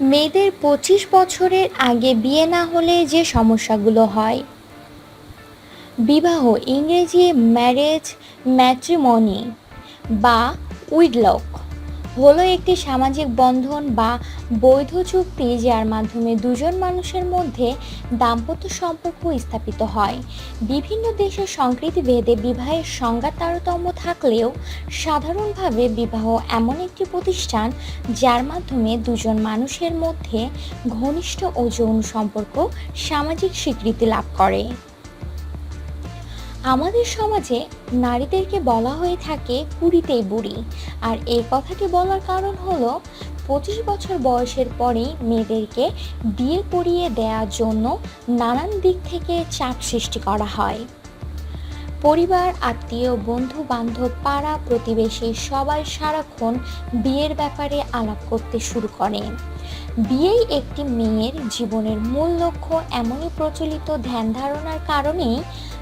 মেয়েদের পঁচিশ বছরের আগে বিয়ে না হলে যে সমস্যাগুলো হয়। বিবাহ, ইংরেজি ম্যারেজ ম্যাট্রিমনি বা উইডলক হলো একটি সামাজিক বন্ধন বা বৈধ চুক্তি যার মাধ্যমে দুজন মানুষের মধ্যে দাম্পত্য সম্পর্ক স্থাপিত হয়। বিভিন্ন দেশের সংস্কৃতি ভেদে বিবাহের সংজ্ঞা তারতম্য থাকলেও সাধারণভাবে বিবাহ এমন একটি প্রতিষ্ঠান যার মাধ্যমে দুজন মানুষের মধ্যে ঘনিষ্ঠ ও যৌন সম্পর্ক সামাজিক স্বীকৃতি লাভ করে। আমাদের সমাজে নারীদেরকে বলা হয়ে থাকে কুড়িতেই বুড়ি। আর এই কথাটি বলার কারণ হলো, পঁচিশ বছর বয়সের পরেই মেয়েদেরকে বিয়ে করিয়ে দেওয়ার জন্য নানান দিক থেকে চাপ সৃষ্টি করা হয়। পরিবার, আত্মীয় বন্ধু বান্ধব পাড়া, প্রতিবেশী সবাই সারাক্ষণ বিয়ের ব্যাপারে আলাপ করতে শুরু করে। বিয়েই একটি মেয়ের জীবনের মূল লক্ষ্য এমনই প্রচলিত ধ্যান ধারণার কারণেই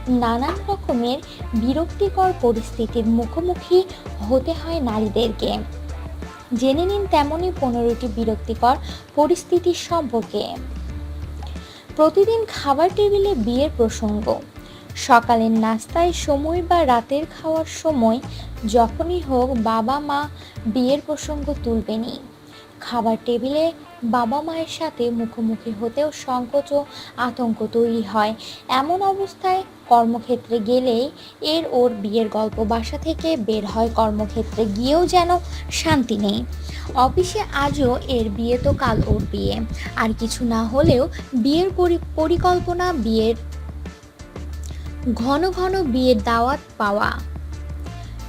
নানান রকমের বিরক্তিকর পরিস্থিতির মুখোমুখি হতে হয় নারীদেরকে। জেনে নিন তেমনই পনেরোটি বিরক্তিকর পরিস্থিতির সম্পর্কে। প্রতিদিন খাবার টেবিলে বিয়ের প্রসঙ্গ। সকালের নাস্তায় সময় বা রাতের খাওয়ার সময় যখনই হোক বাবা মা বিয়ের প্রসঙ্গ তুলবেনই। খাবার টেবিলে বাবা মায়ের সাথে মুখোমুখি হতেও সংকোচ ও আতঙ্ক তৈরি হয়। এমন অবস্থায় কর্মক্ষেত্রে গেলেই এর ওর বিয়ের গল্প বাসা থেকে বের হয়। কর্মক্ষেত্রে গিয়েও যেন শান্তি নেই। অফিসে আজও এর বিয়ে তো কাল ওর বিয়ে। আর কিছু না হলেও বিয়ের পরি- পরিকল্পনা, বিয়ের ঘন ঘন বিয়ের দাওয়াত পাওয়া।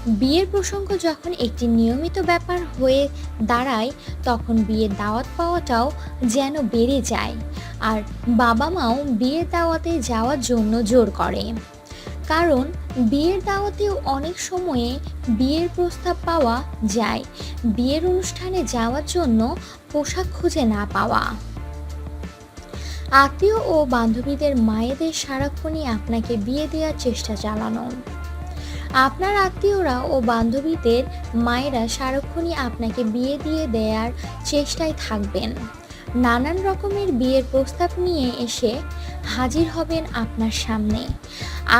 বিয়ের প্রসঙ্গ যখন একটি নিয়মিত ব্যাপার হয়ে দাঁড়ায়, তখন বিয়ের দাওয়াত পাওয়াটাও যেন বেড়ে যায়। আর বাবা মাও বিয়ের দাওয়াতে যাওয়ার জন্য জোর করে। কারণ, বিয়ের দাওয়াতেও অনেক সময়ে বিয়ের প্রস্তাব পাওয়া যায়। বিয়ের অনুষ্ঠানে যাওয়ার জন্য পোশাক খুঁজে না পাওয়া। আত্মীয় ও বান্ধবীদের মায়েদের সারাক্ষণই আপনাকে বিয়ে দেওয়ার চেষ্টা চালানো। আপনার আত্মীয়রা ও বান্ধবীদের মায়েরা সারাক্ষণই আপনাকে বিয়ে দিয়ে দেওয়ার চেষ্টায় থাকবেন। নানান রকমের বিয়ের প্রস্তাব নিয়ে এসে হাজির হবেন আপনার সামনে।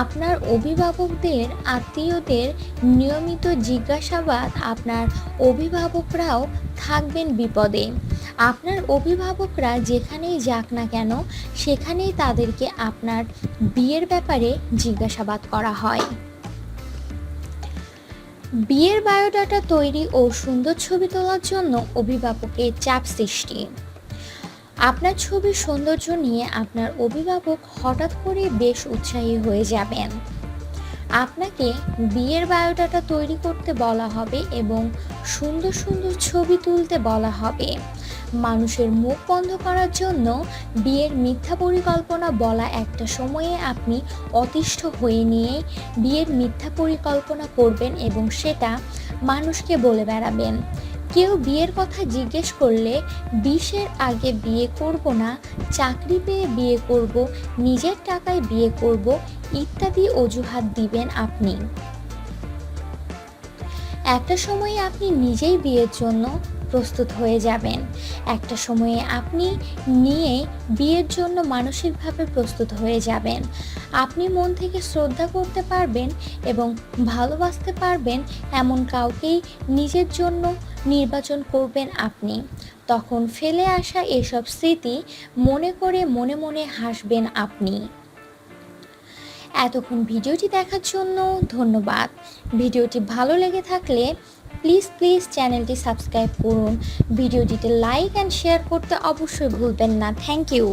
আপনার অভিভাবকদের, আত্মীয়দের নিয়মিত জিজ্ঞাসাবাদ আপনার অভিভাবকরাও থাকবেন বিপদে। আপনার অভিভাবকরা যেখানেই যাক না কেন, সেখানেই তাদেরকে আপনার বিয়ের ব্যাপারে জিজ্ঞাসাবাদ করা হয়। বিয়ের বায়োডাটা তৈরি ও সুন্দর ছবি তোলার জন্য অভিভাবকের চাপ সৃষ্টি। আপনার ছবির সৌন্দর্য নিয়ে আপনার অভিভাবক হঠাৎ করে বেশ উৎসাহী হয়ে যাবেন। আপনাকে বিয়ের বায়োডাটা তৈরি করতে বলা হবে এবং সুন্দর সুন্দর ছবি তুলতে বলা হবে। মানুষের মুখ বন্ধ করার জন্য বিয়ের মিথ্যা পরিকল্পনা বলা একটা সময়ে আপনি অতিষ্ঠ হয়ে নিয়ে বিয়ের মিথ্যা পরিকল্পনা করবেন এবং সেটা মানুষকে বলে বেড়াবেন। কেউ বিয়ের কথা জিজ্ঞেস করলে, বিশের আগে বিয়ে করব না, চাকরি পেয়ে বিয়ে করব, নিজের টাকায় বিয়ে করব ইত্যাদি অজুহাত দিবেন আপনি। একটা সময়ে আপনি নিজেই বিয়ের জন্য প্রস্তুত হয়ে যাবেন। একটা সময়ে আপনি নিয়ে বিয়ের জন্য মানসিকভাবে প্রস্তুত হয়ে যাবেন। আপনি মন থেকে শ্রদ্ধা করতে পারবেন এবং ভালোবাসতে পারবেন এমন কাউকেই নিজের জন্য নির্বাচন করবেন আপনি। তখন ফেলে আসা এসব স্মৃতি মনে করে মনে মনে হাসবেন আপনি। এতক্ষণ ভিডিওটি দেখার জন্য ধন্যবাদ। ভিডিওটি ভালো লেগে থাকলে প্লিজ প্লিজ চ্যানেলটি সাবস্ক্রাইব করুন। ভিডিওটিতে লাইক অ্যান্ড শেয়ার করতে অবশ্যই ভুলবেন না। Thank you